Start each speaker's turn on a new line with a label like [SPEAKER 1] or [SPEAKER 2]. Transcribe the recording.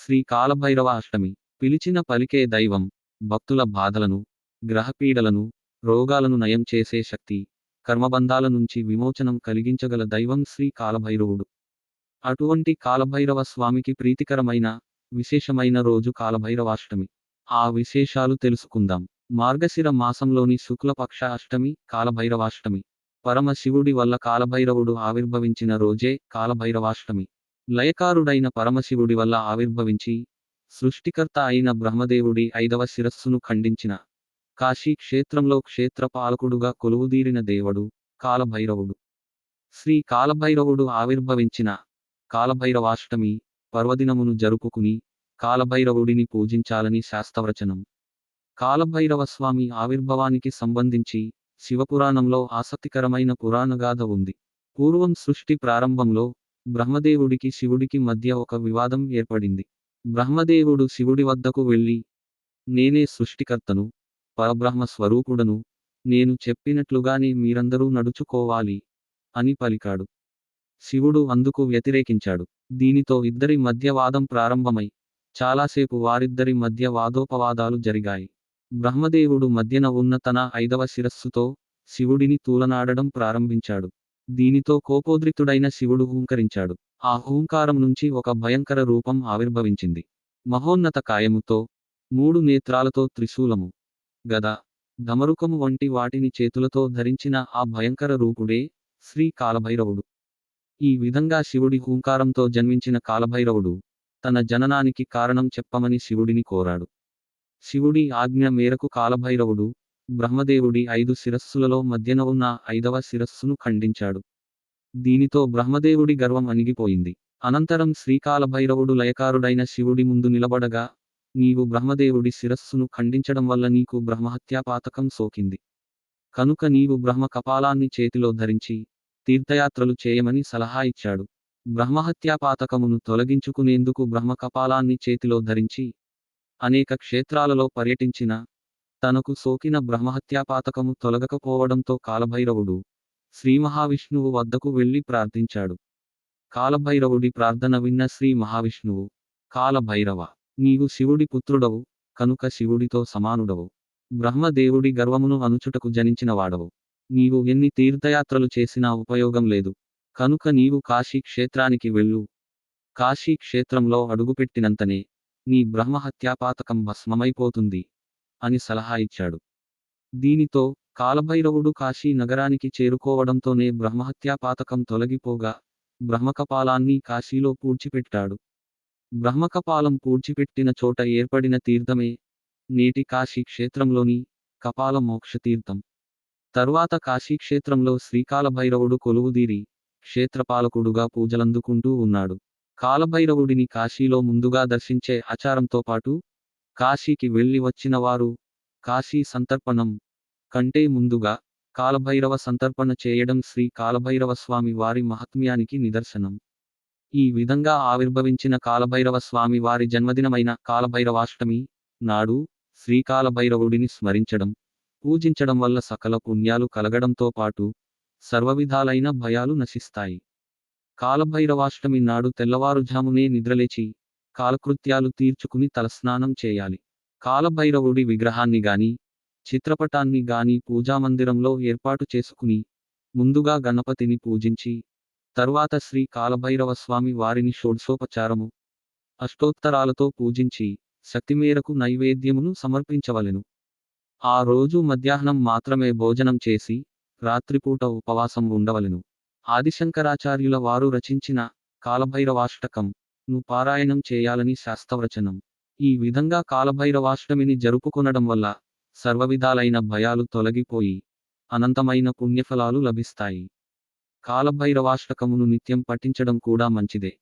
[SPEAKER 1] శ్రీ కాలభైరవ అష్టమి. పిలిచిన పలికే దైవం భక్తుల బాధలను గ్రహపీడలను రోగాలను నయం చేసే శక్తి కర్మబంధాల నుంచి విమోచనం కలిగించగల దైవం శ్రీ కాలభైరవుడు. అటువంటి కాలభైరవ స్వామికి ప్రీతికరమైన విశేషమైన రోజు కాలభైరవాష్టమి. ఆ విశేషాలు తెలుసుకుందాం. మార్గశిర మాసంలోని శుక్లపక్ష అష్టమి కాలభైరవాష్టమి. పరమశివుడి వల్ల కాలభైరవుడు ఆవిర్భవించిన రోజే కాలభైరవాష్టమి. లయకారుడైన పరమశివుడి వల్ల ఆవిర్భవించి సృష్టికర్త అయిన బ్రహ్మదేవుడి ఐదవ శిరస్సును ఖండించిన. కాశీ క్షేత్రంలో క్షేత్రపాలకుడుగా కొలువుదీరిన దేవుడు కాలభైరవుడు. శ్రీ కాలభైరవుడు ఆవిర్భవించిన కాలభైరవాష్టమి పర్వదినమును జరుపుకుని కాలభైరవుడిని పూజించాలని శాస్త్రవచనం. కాలభైరవ స్వామి ఆవిర్భవానికి సంబంధించి శివపురాణంలో ఆసక్తికరమైన పురాణగాథ ఉంది. పూర్వం సృష్టి ప్రారంభంలో బ్రహ్మదేవుడికి శివుడికి మధ్య ఒక వివాదం ఏర్పడింది. బ్రహ్మదేవుడు శివుడి వద్దకు వెళ్ళి నేనే సృష్టికర్తను పరబ్రహ్మ స్వరూపుడను నేను చెప్పినట్లుగానే మీరందరూ నడుచుకోవాలి అని పలికాడు. శివుడు అందుకు వ్యతిరేకించాడు. దీనితో ఇద్దరి మధ్య వాదం ప్రారంభమై చాలాసేపు వారిద్దరి మధ్య వాదోపవాదాలు జరిగాయి. బ్రహ్మదేవుడు మధ్యన ఉన్న తన ఐదవ శిరస్సుతో శివుడిని తూలనాడడం ప్రారంభించాడు. దీనితో కోపోద్రిక్తుడైన శివుడు హూంకరించాడు. ఆ హూంకారం నుంచి ఒక భయంకర రూపం ఆవిర్భవించింది. మహోన్నత కాయముతో మూడు నేత్రాలతో త్రిశూలము గద ధమరుకము వంటి వాటిని చేతులతో ధరించిన ఆ భయంకర రూపుడే శ్రీ కాలభైరవుడు. ఈ విధంగా శివుడి హూంకారంతో జన్మించిన కాలభైరవుడు తన జననానికి కారణం చెప్పమని శివుడిని కోరాడు. శివుడి ఆజ్ఞ మేరకు కాలభైరవుడు బ్రహ్మదేవుడి ఐదు శిరస్సులలో మధ్యన ఉన్న ఐదవ శిరస్సును ఖండించాడు. దీనితో బ్రహ్మదేవుడి గర్వం అణిగిపోయింది. అనంతరం శ్రీకాలభైరవుడు లయకారుడైన శివుడి ముందు నిలబడగా నీవు బ్రహ్మదేవుడి శిరస్సును ఖండించడం వల్ల నీకు బ్రహ్మహత్యాపాతకం సోకింది. కనుక నీవు బ్రహ్మ కపాలాన్ని చేతిలో ధరించి తీర్థయాత్రలు చేయమని సలహా ఇచ్చాడు. బ్రహ్మహత్యాపాతకమును తొలగించుకునేందుకు బ్రహ్మ కపాలాన్ని చేతిలో ధరించి అనేక క్షేత్రాలలో పర్యటించిన తనకు సోకిన బ్రహ్మహత్యాపాతకము తొలగకపోవడంతో కాలభైరవుడు శ్రీ మహావిష్ణువు వద్దకు వెళ్ళి ప్రార్థించాడు. కాలభైరవుడి ప్రార్థన విన్న శ్రీ మహావిష్ణువు కాలభైరవ నీవు శివుడి పుత్రుడవు కనుక శివుడితో సమానుడవు. బ్రహ్మదేవుడి గర్వమును అనుచుటకు జనించిన వాడవు నీవు ఎన్ని తీర్థయాత్రలు చేసినా ఉపయోగం లేదు. కనుక నీవు కాశీ క్షేత్రానికి వెళ్ళు. కాశీ క్షేత్రంలో అడుగుపెట్టినంతనే నీ బ్రహ్మహత్యాపాతకం భస్మమైపోతుంది. అని సలహా ఇచ్చాడు. దీనితో కాలభైరవుడు కాశీ నగరానికి చేరుకోవడంతోనే బ్రహ్మహత్యాపాతకం తొలగిపోగా బ్రహ్మకపాలాన్ని కాశీలో పూడ్చిపెట్టాడు. బ్రహ్మకపాలం పూడ్చిపెట్టిన చోట ఏర్పడిన తీర్థమే నేటి కాశీ క్షేత్రంలోని కపాల మోక్షతీర్థం తరువాత కాశీక్షేత్రంలో శ్రీకాలభైరవుడు కొలువుదీరి క్షేత్రపాలకుడుగా పూజలందుకుంటూ ఉన్నాడు. కాలభైరవుడిని కాశీలో ముందుగా దర్శించే ఆచారంతో పాటు కాశీకి వెళ్ళి వచ్చినవారు కాశీ సంతర్పణం కంటే ముందుగా కాలభైరవ సంతర్పణ చేయడం శ్రీ కాలభైరవ స్వామి వారి మహాత్మ్యానికి నిదర్శనం. ఈ విధంగా ఆవిర్భవించిన కాలభైరవ స్వామి వారి జన్మదినమైన కాలభైరవాష్టమి నాడు శ్రీకాలభైరవుడిని స్మరించడం పూజించడం వల్ల సకల పుణ్యాలు కలగడంతో పాటు సర్వవిధాలైన భయాలు నశిస్తాయి. కాలభైరవాష్టమి నాడు తెల్లవారుజామునే నిద్రలేచి కాలకృత్యాలు తీర్చుకుని తలస్నానం చేయాలి. కాలభైరవుడి విగ్రహాన్ని గాని చిత్రపటాన్ని గాని పూజామందిరంలో ఏర్పాటు చేసుకుని ముందుగా గణపతిని పూజించి తరువాత శ్రీ కాలభైరవ స్వామి వారిని షోడ్సోపచారము అష్టోత్తరాలతో పూజించి శక్తి మేరకు నైవేద్యమును సమర్పించవలెను. ఆ రోజు మధ్యాహ్నం మాత్రమే భోజనం చేసి రాత్రిపూట ఉపవాసం ఉండవలెను. ఆదిశంకరాచార్యుల వారు రచించిన కాలభైరవాష్టకం ను పారాయణం చేయాలని శాస్త్రవచనం. ఈ విధంగా కాలభైరవాష్టమిని జరుపుకొనడం వల్ల సర్వవిధాలైన భయాలు తొలగిపోయి అనంతమైన పుణ్యఫలాలు లభిస్తాయి. కాలభైరవాష్టకమును నిత్యం పఠించడం కూడా మంచిదే.